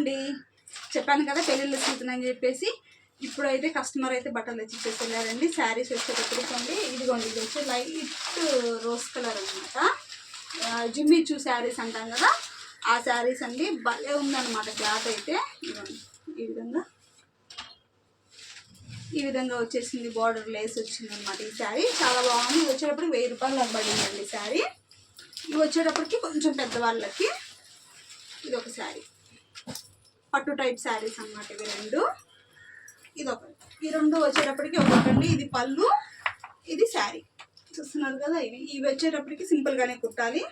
అండి చెప్పాను కదా పెళ్ళిళ్ళు సీజన్ అని చెప్పేసి. ఇప్పుడైతే కస్టమర్ అయితే బట్టలు తెచ్చి ఇచ్చేసి వెళ్ళారండి శారీస్ వచ్చేటప్పటికి ఇదిగోండి ఇది వచ్చి లైట్ రోజ్ కలర్ అనమాట జిమ్మిచూ శారీస్ అంటాం కదా. ఆ శారీస్ అండి. భలే ఉందన్నమాట క్లాత్ అయితే. ఇదిగోండి ఈ విధంగా. ఈ విధంగా వచ్చేసింది బార్డర్ లేస్ వచ్చింది అనమాట ఈ శారీ. చాలా బాగుంది. ఇది వచ్చేటప్పటికి వెయ్యి రూపాయలు పడిందండి ఈ శారీ. ఇవి వచ్చేటప్పటికి కొంచెం పెద్దవాళ్ళకి ఇది ఒక శారీ. పట్టు టైప్ శారీస్ అన్నమాట ఇవి రెండు. ఇది ఒకటి ఈ రెండు వచ్చేటప్పటికి ఒకటండి ఇది పళ్ళు ఇది శారీ. చూస్తున్నారు కదా ఇవి. ఇవి వచ్చేటప్పటికి సింపుల్గానే కుట్టాలి.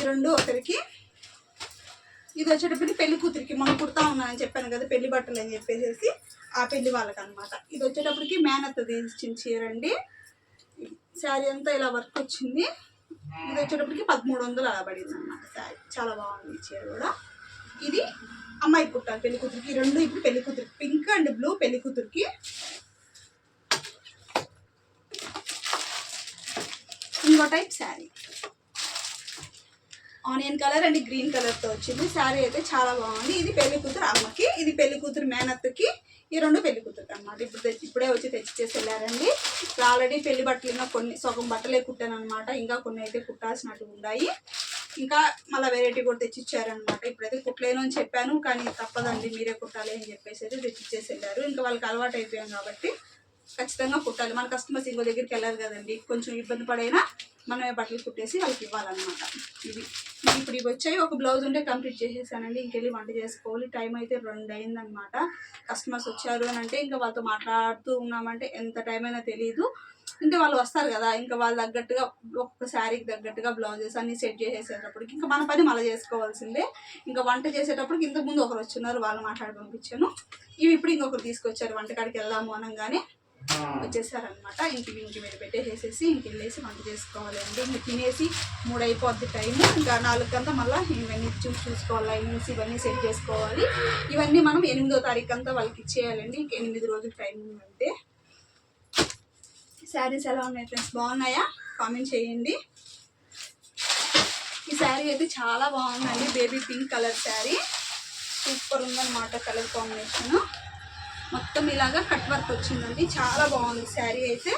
ఈ రెండు ఒకరికి. ఇది వచ్చేటప్పటికి పెళ్ళి కూతురికి. మనం కుడతా ఉన్నానని చెప్పాను కదా పెళ్ళి బట్టలు అని చెప్పేసి ఆ పెళ్ళి వాళ్ళకి అనమాట ఇది వచ్చేటప్పటికి మేనత్త తీసి చీర శారీ అంతా ఇలా వర్క్ వచ్చింది. ఇది వచ్చేటప్పటికి పదమూడు వందలు అలా పడింది అనమాట శారీ. చాలా బాగుంది చీర కూడా. ఇది అమ్మాయి కుట్టాలి పెళ్ళి కూతురికి. రెండు ఇప్పుడు పెళ్ళి కూతురికి. పింక్ అండ్ బ్లూ పెళ్ళి కూతురికి. ఇంకో type sari. Onion colour and green కలర్తో వచ్చింది. శారీ అయితే చాలా బాగుంది. ఇది పెళ్ళి కూతురు అమ్మకి ఇది పెళ్ళి కూతురు మేనత్తుకి ఈ రెండు పెళ్ళి కూతురుకి అనమాట ఇప్పుడు తెచ్చి ఇప్పుడే వచ్చి తెచ్చి చేసి వెళ్ళారండి. ఇప్పుడు ఆల్రెడీ పెళ్ళి బట్టలు ఇంకా కొన్ని సగం బట్టలే కుట్టాను అనమాట ఇంకా కొన్ని అయితే కుట్టాల్సినట్టు ఉన్నాయి. ఇంకా మళ్ళీ వెరైటీ కూడా తెచ్చిచ్చారనమాట ఇప్పుడైతే కుట్టలేను అని చెప్పాను కానీ తప్పదండి మీరే కుట్టాలి అని చెప్పేసి అయితే తెచ్చిచ్చేసి వెళ్ళారు. ఇంకా వాళ్ళకి అలవాటు అయిపోయాం కాబట్టి ఖచ్చితంగా కుట్టాలి. మన కస్టమర్స్ ఇంకో దగ్గరికి వెళ్ళారు కదండి. కొంచెం ఇబ్బంది పడైనా మనమే బట్టలు కుట్టేసి వాళ్ళకి ఇవ్వాలన్నమాట. ఇది. ఇప్పుడు ఇవి వచ్చాయి. ఒక బ్లౌజ్ ఉంటే కంప్లీట్ చేసేసానండి. ఇంకెళ్ళి వంట చేసుకోవాలి. టైం అయితే రెండు అయిందనమాట కస్టమర్స్ వచ్చారు అని అంటే ఇంకా వాళ్ళతో మాట్లాడుతూ ఉన్నామంటే ఎంత టైం అయినా తెలియదు అంటే వాళ్ళు వస్తారు కదా ఇంకా వాళ్ళు తగ్గట్టుగా ఒక్కొక్క శారీకి తగ్గట్టుగా బ్లౌజెస్ అన్ని సెట్ చేసేసేటప్పటికి ఇంకా మన పని మళ్ళీ చేసుకోవాల్సిందే. ఇంకా వంట చేసేటప్పటికి ఇంతకు ముందు ఒకరు వచ్చున్నారు వాళ్ళు మాట్లాడి పంపించాను. ఇవి ఇప్పుడు ఇంకొకరు తీసుకొచ్చారు వంటకాడికి వెళ్దాము అనగానే. వచ్చేసారనమాట ఇంటికి ఇంటి మీద పెట్టేసేసి ఇంటికి వెళ్ళేసి వంట చేసుకోవాలండి ఇంక తినేసి మూడు అయిపోద్ది టైం ఇంకా నాలుగు అంతా మళ్ళీ ఇవన్నీ చూసి చూసుకోవాలి. లైనింగ్స్ ఇవన్నీ సెట్ చేసుకోవాలి. ఇవన్నీ మనం ఎనిమిదో తారీఖు అంతా వాళ్ళకి ఇచ్చేయాలండి. ఇంక ఎనిమిది రోజులు టైం ఉందంటే. శారీస్ ఎలా ఉన్నాయి ఫ్రెండ్స్? బాగున్నాయా? కామెంట్ చేయండి. ఈ శారీ అయితే చాలా బాగుందండి. Baby pink colour sari. Super ఉందన్నమాట కలర్ కాంబినేషన్. మొత్తం ఇలాగా కట్ వర్క్ వచ్చిందండి. చాలా బాగుంది శారీ అయితే.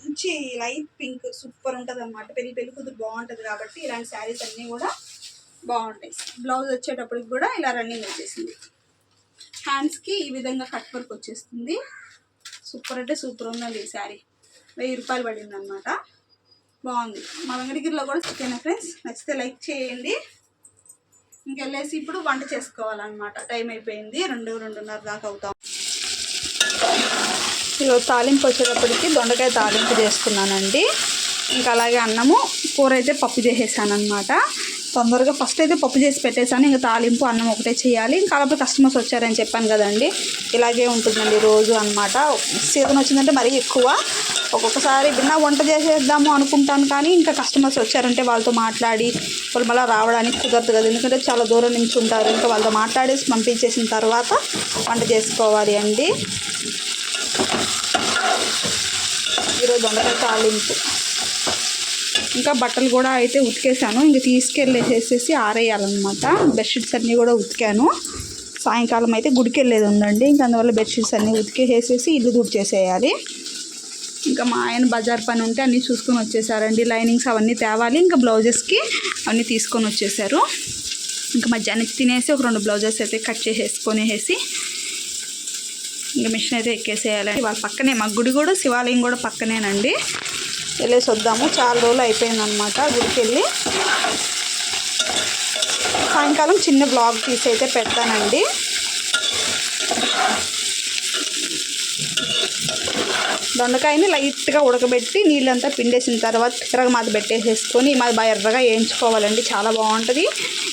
మంచి లైట్ పింక్ సూపర్ ఉంటుంది అనమాట పెళ్ళి పెళ్ళి కూతురు బాగుంటుంది కాబట్టి ఇలాంటి శారీస్ అన్నీ కూడా బాగుంటాయి. బ్లౌజ్ వచ్చేటప్పటికి కూడా ఇలా రన్నింగ్ వచ్చేసింది. హ్యాండ్స్కి ఈ విధంగా కట్ వర్క్ వచ్చేస్తుంది. సూపర్ అంటే సూపర్ ఉందండి ఈ శారీ. వెయ్యి రూపాయలు పడింది అనమాట బాగుంది. మా వెంకటగిరిలో కూడా చికెన్ ఫ్రెండ్స్. నచ్చితే లైక్ చేయండి. ఇంకెళ్ళేసి ఇప్పుడు వంట చేసుకోవాలన్నమాట. టైం అయిపోయింది. రెండు రెండున్నర దాకా అవుతాం. తాలింపు వచ్చేటప్పటికి దొండకాయ తాలింపు చేసుకున్నానండి. ఇంకా అలాగే అన్నము కూర అయితే పప్పు చేసేసాను అనమాట తొందరగా ఫస్ట్ అయితే పప్పు చేసి పెట్టేశాను ఇంకా తాలింపు అన్నం ఒకటే చేయాలి. ఇంకా అలాగే కస్టమర్స్ వచ్చారని చెప్పాను కదండి. ఇలాగే ఉంటుందండి రోజు అనమాట సీజన్ వచ్చిందంటే మరీ ఎక్కువ. ఒక్కొక్కసారి బిన్నా వంట చేసేద్దాము అనుకుంటాను కానీ ఇంకా కస్టమర్స్ వచ్చారంటే వాళ్ళతో మాట్లాడి వాళ్ళు మళ్ళీ రావడానికి కుదరదు కదా. ఎందుకంటే చాలా దూరం నుంచి ఉంటారు. ఇంకా వాళ్ళతో మాట్లాడేసి పంపించేసిన తర్వాత వంట చేసుకోవాలి అండి. ఈరోజు దొండకాయ తాలింపు. ఇంకా బట్టలు కూడా అయితే ఉతికేసాను. ఇంక తీసుకెళ్ళేసేసి ఆరేయాలన్నమాట. బెడ్షీట్స్ అన్నీ కూడా ఉతికాను. సాయంకాలం అయితే గుడికి వెళ్ళేది ఉందండి. ఇంకా అందువల్ల బెడ్షీట్స్ అన్నీ ఉతికేసేసి ఇల్లు దుడిచేసేయాలి. ఇంకా మా ఆయన బజార్ పని ఉంటే అన్నీ చూసుకొని వచ్చేసారండి. లైనింగ్స్ అవన్నీ తేవాలి. ఇంకా బ్లౌజెస్కి అవన్నీ తీసుకొని వచ్చేసారు. ఇంకా మధ్యాహ్నం తినేసి ఒక రెండు బ్లౌజెస్ అయితే కట్ చేసేసుకొనేసి ఇంకా మిషన్ అయితే ఎక్కేసేయాలండి వాళ్ళ పక్కనే మా గుడి కూడా శివాలయం కూడా పక్కనేనండి. వెళ్ళేసి వద్దాము. చాలా రోజులు అయిపోయిందనమాట గుడికి వెళ్ళి సాయంకాలం చిన్న బ్లాగ్ తీసి అయితే పెడతానండి. దొండకాయని లైట్గా ఉడకబెట్టి నీళ్ళంతా పిండేసిన తర్వాత తిరగమాత పెట్టేసేసుకొని మాది బాగా ఎర్రగా వేయించుకోవాలండి. చాలా బాగుంటుంది.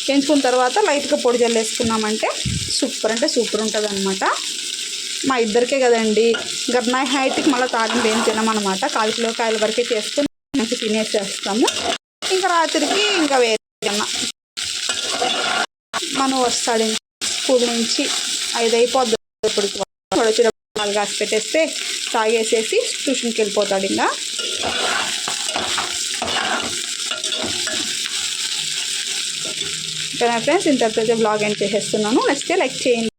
వేయించుకున్న తర్వాత లైట్గా పొడి జల్లేసుకున్నామంటే సూపర్ అంటే సూపర్ ఉంటుంది అనమాట మా ఇద్దరికే కదండి. ఇంకా నా హైట్కి మళ్ళీ తాగింది ఏం తినమనమాట కాలు కిలో కాయల వరకే చేసుకుని మంచి తినేసేస్తాము ఇంకా రాత్రికి ఇంకా వేరే ఏమన్నా మనం వస్తాడు స్కూల్ నుంచి ఐదు అయిపోద్ది ఇప్పటికి వాడు కాసి పెట్టేస్తే తాగేసేసి ట్యూషన్కి వెళ్ళిపోతాడు ఇంకా. కదా ఫ్రెండ్స్? ఇంతటితో బ్లాగ్ ఎండ్ చేసేస్తున్నాను. నచ్చితే లైక్ చేయండి.